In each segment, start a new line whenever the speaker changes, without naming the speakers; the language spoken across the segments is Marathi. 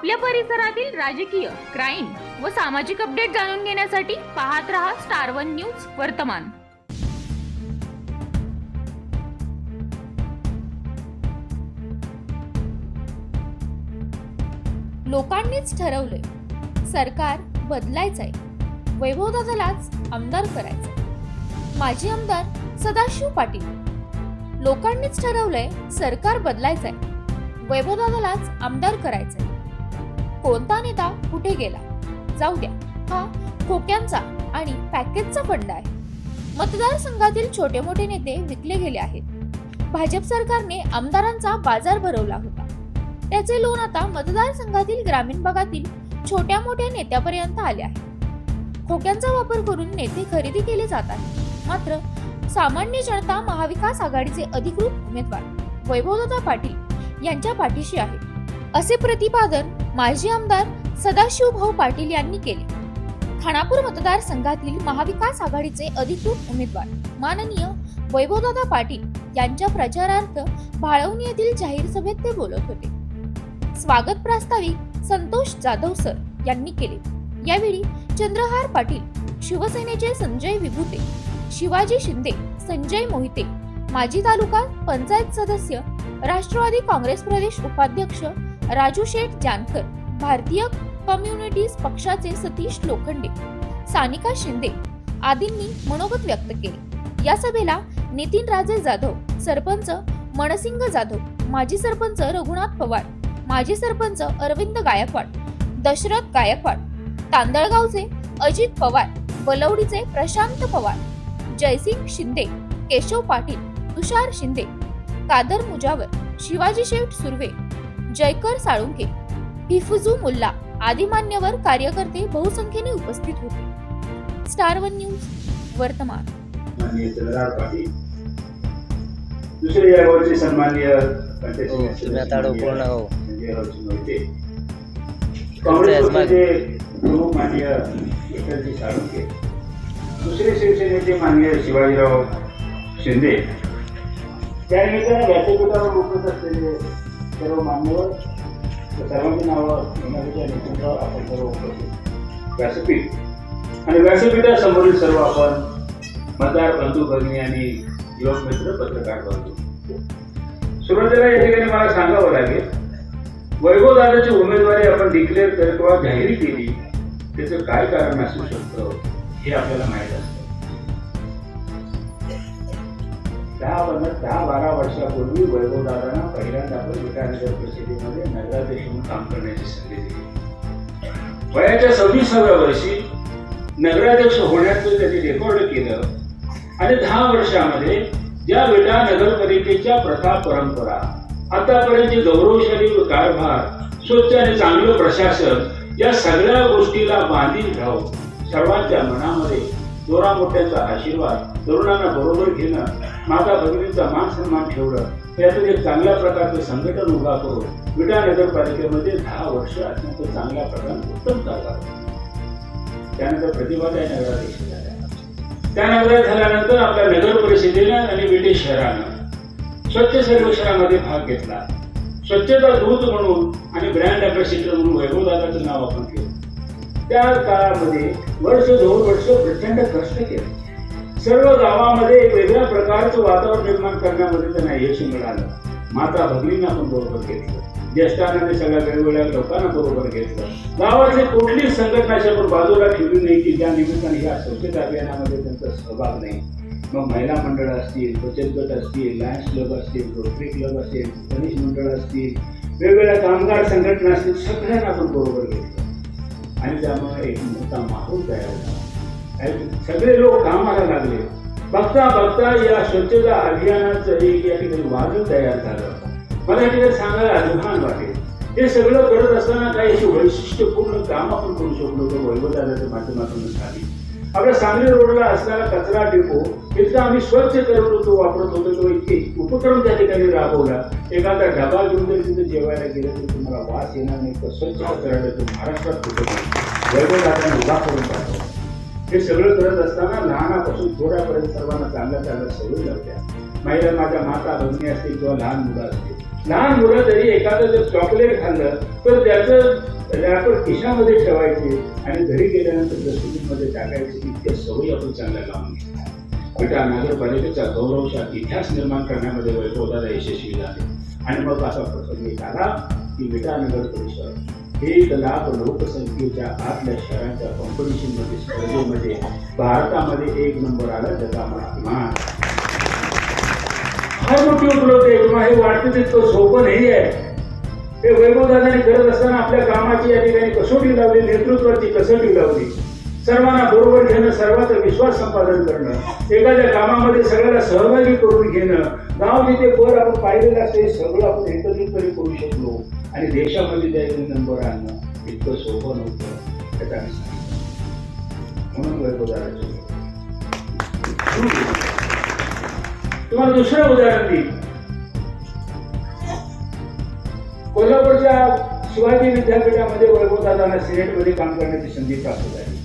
आपल्या परिसरातील राजकीय क्राईम व सामाजिक अपडेट जाणून घेण्यासाठी पाहत रहा स्टार वन न्यूज वर्तमान. लोकांनीच ठरवलंय सरकार बदलायचंय वैभवदादालाच आमदार करायचंय. माजी आमदार सदाशिव पाटील लोकांनीच ठरवलंय सरकार बदलायचंय वैभव दादालाच आमदार करायचंय. कोणता नेता कुठे गेला? जाऊ द्या. हा खोक्यांचा आणि पॅकेजचा फंड आहे. मतदारसंघातील छोटे मोठे नेते विकले गेले आहेत. भाजप सरकारने आमदारांचा बाजार भरवला होता. त्याचे लोन आता मतदारसंघातील ग्रामीण भागातील छोट्या मोठ्या नेत्यापर्यंत आले आहे. खोक्यांचा वापर करून नेते खरेदी केले जात आहेत. मात्र सामान्य जनता महाविकास आघाडीचे अधिकृत उमेदवार वैभवदादा पाटील यांच्या पाठीशी आहे. असे प्रतिपादन माजी आमदार सदाशिव भाऊ पाटील यांनी केले. खानापूर मतदारसंघातील महाविकास आघाडीचे अधिकृत उमेदवार माननीय वैभवदादा पाटील यांच्या प्रचारार्थ भाळवणी येथील जाहीर सभेत ते बोलत होते. स्वागत प्रास्ताविक संतोष जाधव सर यांनी केले. यावेळी चंद्रहार पाटील शिवसेनेचे संजय विभूते शिवाजी शिंदे संजय मोहिते माजी तालुका पंचायत सदस्य राष्ट्रवादी काँग्रेस प्रदेश उपाध्यक्ष राजू शेठ जानकर भारतीय कम्युनिटीज पक्षाचे सतीश लोखंडे सानिका शिंदे आदींनी मनोगत व्यक्त केले. या सभेला नितीन राजे जाधव सरपंच मनसिंग जाधव माजी सरपंच रघुनाथ पवार माजी सरपंच अरविंद गायकवाड दशरथ गायकवाड तांदळगावचे अजित पवार बलवडीचे प्रशांत पवार जयसिंग शिंदे केशव पाटील तुषार शिंदे कादर मुजावर शिवाजी शेठ सुर्वे जयकर साळुंके हिफुजू मुल्ला आदी मान्यवर कार्यकर्ते बहुसंख्येने उपस्थित होते. स्टार वन न्यूज वर्तमान.
दुसरे यावरचे सन्माननीय
हो, हो.
दुसरे शिवसेनेचे माननीय शिवाजीराव शिंदे. त्यानिमित्ताने व्यासपीठावर उपस्थित असलेले सर्व मान्यवर सर्वांची नावं आपण सर्व उपस्थित. व्यासपीठ. आणि व्यासपीठासमोरील सर्व आपण मतदार बंधू भगिनी आणि युवक मित्र पत्रकार बंधू. सुरुवातीला या ठिकाणी मला सांगावं लागेल वैभव दादाची उमेदवारी आपण डिक्लेअर करत किंवा जाहीर केली त्याचं काय कारण असू शकतं हे आपल्याला माहीत असतं. दहा दहा बारा वर्षापूर्वी वैभवदादांना पहिल्यांदा आपण विधानसभा परिषदेमध्ये नगराध्यक्ष म्हणून काम करण्याची संधी दिली. वयाच्या सव्वीसाव्या वर्षी नगराध्यक्ष होण्याचं त्यांनी रेकॉर्ड केलं आणि दहा वर्षामध्ये ज्या विटा नगरपालिकेच्या प्रथा परंपरा आतापर्यंत गौरवशाली कारभार स्वच्छ आणि चांगलं प्रशासन या सगळ्या गोष्टीला बांधील राहून सर्वांच्या मनामध्ये जोरा मोठ्याचा आशीर्वाद तरुणांना बरोबर घेणं माता भगिनींचा मान सन्मान ठेवणं यातून एक चांगल्या प्रकारचं संघटन उभा करून विटा नगरपालिकेमध्ये दहा वर्ष अत्यंत चांगल्या प्रकारे उत्तम चालला त्यानंतर प्रतिभाताई नगराध्यक्ष झाल्या. त्या नगरात झाल्यानंतर आपल्या नगर परिषदेनं आणि विटे शहरानं स्वच्छ सर्वेक्षणामध्ये भाग घेतला. स्वच्छता दूत म्हणून आणि ब्रँड अँबॅसिडर म्हणून वैभवदादाचं नाव आपण केलं त्या काळामध्ये वर्ष दोन वर्ष प्रचंड कष्ट केले. सर्व गावामध्ये एक वेगळ्या प्रकारचं वातावरण निर्माण करण्यामध्ये त्यांना यश मिळालं. माता भगिनींना आपण बरोबर घेतलं. ज्येष्ठांना सगळ्या वेगवेगळ्या लोकांना बरोबर घेतलं. गावाची कुठलीच संघटना आपण बाजूला ठेवली नाही की ज्या निमित्ताने या स्वच्छता अभियानामध्ये त्यांचा सहभाग नाही. मग महिला मंडळ असतील बचत गट असतील लायन्स क्लब असतील रोटरी क्लब असेल गणेश मंडळ असतील वेगवेगळ्या कामगार संघटना असतील सगळ्यांना आपण बरोबर घेतलं. आणि त्यामुळे एक मोठा माहोल तयार झाला आणि सगळे लोक कामाला लागले. बघता बघता या स्वच्छता अभियानाचं एक या ठिकाणी वादळ तयार झालं. मला या ठिकाणी सांगायला अभिमान वाटेल. हे सगळं करत असताना काही अशी वैशिष्ट्यपूर्ण काम आपण करू शकलो होतो वैभवदानाच्या माध्यमातून झाली. आपल्या सांगली रोडला असणारा कचरा डेपो इथला आम्ही स्वच्छ करत होतो वापरत होतो तो इतके उपक्रम त्या ठिकाणी राबवला. एखादा डबा घेऊन जरी तिथे जेवायला गेलं तर तुम्हाला वास येणार नाही. तर स्वच्छ कचरा तो महाराष्ट्रात कुठे उभा करून टाकला हे सगळं करत असताना लहानापासून थोड्यापर्यंत सर्वांना चांगल्या चांगल्या सवयी लावल्या. महिला माझ्या माता भगिनी असतील किंवा लहान मुलं असतील. लहान मुलं जरी एखादं जर चॉकलेट खाल्लं तर त्याचं सगळ्या आपण खिशामध्ये ठेवायचे आणि घरी गेल्यानंतर डस्टबिनमध्ये टाकायची इतक्या सवयी आपण चांगल्या लावून घेतल्या. नगरपालिकेचा गौरवशात इतिहास निर्माण करण्यामध्ये वैभवदादा यशस्वी झाले. आणि मग असा प्रसंग एक आला की विटा नगर परिसर एक लाख लोकसंख्येच्या आतल्या शहरांच्या कॉम्पिटिशनमध्ये स्पर्धेमध्ये भारतामध्ये एक नंबर आला त्याचा आम्हाला अभिमान. फार मोठी उपलब्ध आहे. किंवा हे वाटते तितकं सोपं नाही आहे. हे वैभवदादाने करत असताना आपल्या कामाची या ठिकाणी कसोटी लावली नेतृत्वाची कसोटी लावली. सर्वांना बरोबर घेणं सर्वांचा विश्वास संपादन करणं एखाद्या कामामध्ये सगळ्याला सहभागी करून घेणं गाव जिथे वर आपण पाहिलेलं असतं हे सगळं आपण एकत्रितपणे करू शकलो आणि देशामध्ये त्या नंबर आणणं इतकं सोपं नव्हतं त्याचा म्हणून वैभवदाराचे तुम्हाला दुसरं उदाहरण देईल कोल्हापूरच्या शिवाजी विद्यापीठामध्ये वैभवदादांना सिनेटमध्ये काम करण्याची संधी प्राप्त झाली.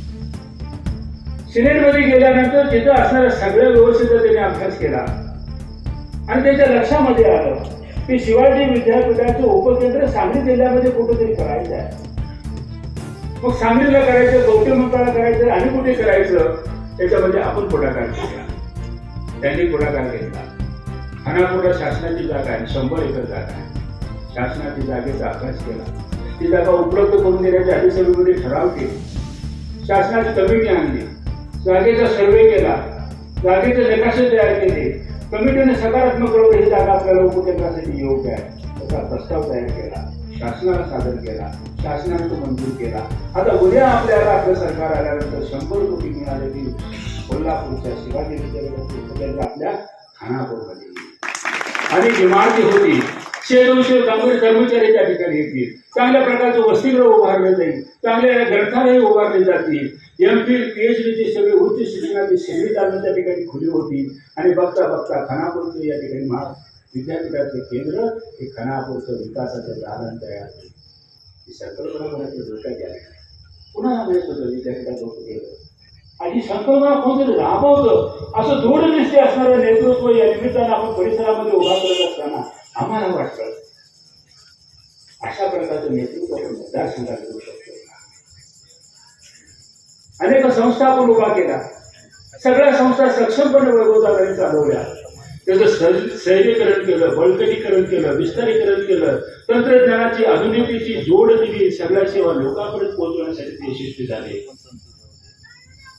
सिनेटमध्ये गेल्यानंतर तिथं असणाऱ्या सगळ्या व्यवस्थेचा त्यांनी अभ्यास केला. आणि त्याच्या लक्षामध्ये आलं की शिवाजी विद्यापीठाचं उपकेंद्र सांगली जिल्ह्यामध्ये कुठेतरी करायचं आहे. मग सांगलीला करायचं गौतम करायचं आणि कुठे करायचं त्याच्यामध्ये आपण पुढाकार घेतला त्यांनी पुढाकार घेतला. खानापूरला शासनाची जागा आहे शंभर एकर जागा आहे. शासनाच्या जागेचा अभ्यास केला. ती जागा उपलब्ध करून देण्याचे आधी सभेमध्ये म्हणजे ठराव केले. शासनाची कमिटी आणली. जागेचा सर्वे केला. जागेचे नकाशे तयार केले. कमिटीने सकारात्मक करून ही जागा आपल्याला उपकेंद्रासाठी योग्य आहे. त्याचा प्रस्ताव तयार केला. शासनाला सादर केला. शासनाने तो मंजूर केला. आता उद्या आपल्याला आपलं सरकार आल्यानंतर शंभर कोटी मिळाले की कोल्हापूरच्या शिवाजी विद्यापीठाचे आपल्या खानापूरमध्ये येईल. आणि इमारती होती शे दोनशे कर्मचारी त्या ठिकाणी येतील. चांगल्या प्रकारचं वसतिगृह उभारलं जाईल. चांगल्या ग्रंथालय उभारले जातील. एम फिल पी एच डीची सगळी उच्च शिक्षणाची सेवी त्या ठिकाणी खुली होती आणि बघता बघता खानापूरचं या ठिकाणी महा विद्यापीठाचे केंद्र हे खानापूरचं विकासाचं दालन तयार होईल. ही संकल्पना कोणाच्या डोक्यात आली पुन्हा माहीत होतं विद्यापीठाचं केलं आणि ही संकल्पना कोणतरी राबवतं. असं दूरदृष्टी असणारं नेतृत्व या निमित्तानं आपण परिसरामध्ये उभा करत असताना आम्हाला वाटतं अशा प्रकारचं नेतृत्व आपण मतदारसंघात करू शकतो. अनेक संस्था आपण उभा केला सगळ्या संस्था सक्षमपणे वैभवताकडे चालवल्या. त्याचं सैल- केलं बळकटीकरण केलं विस्तारीकरण केलं. तंत्रज्ञानाची आधुनिकतेची जोड दिली. सगळ्या सेवा लोकांपर्यंत पोहोचवण्यासाठी ते यशस्वी झाले.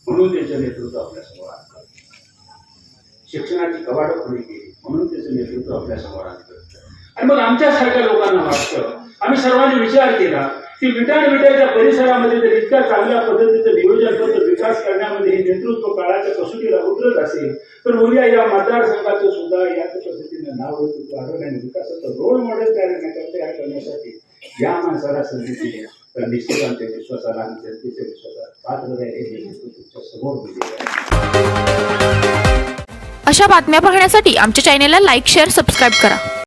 म्हणून त्याचं नेतृत्व आपल्यासमोर आणलं. शिक्षणाची कवाडं खुली केली म्हणून त्याचं नेतृत्व आपल्यासमोर आणलं. आणि मग आमच्यासारख्या लोकांना वाटतं. आम्ही सर्वांनी विचार केला की विटाण विटाच्या परिसरामध्ये जर इतक्या चांगल्या पद्धतीचं नियोजनबद्ध विकास करण्यामध्ये हे नेतृत्व काळाच्या कसोटीला उतरत असेल तर उद्या या मतदारसंघाचं सुद्धा याच पद्धतीनं नाव आणि विकासाचं रोल मॉडेल तयार तयार करण्यासाठी या माणसाला संधी दिली. तर निश्चित आमच्या विश्वासाला आणि जनतेच्या विश्वासाला पात्र हे नेतृत्व तुमच्यासमोर
अशा बातम्या पाहण्यासाठी आमच्या चॅनेलला लाईक शेअर सबस्क्राईब करा.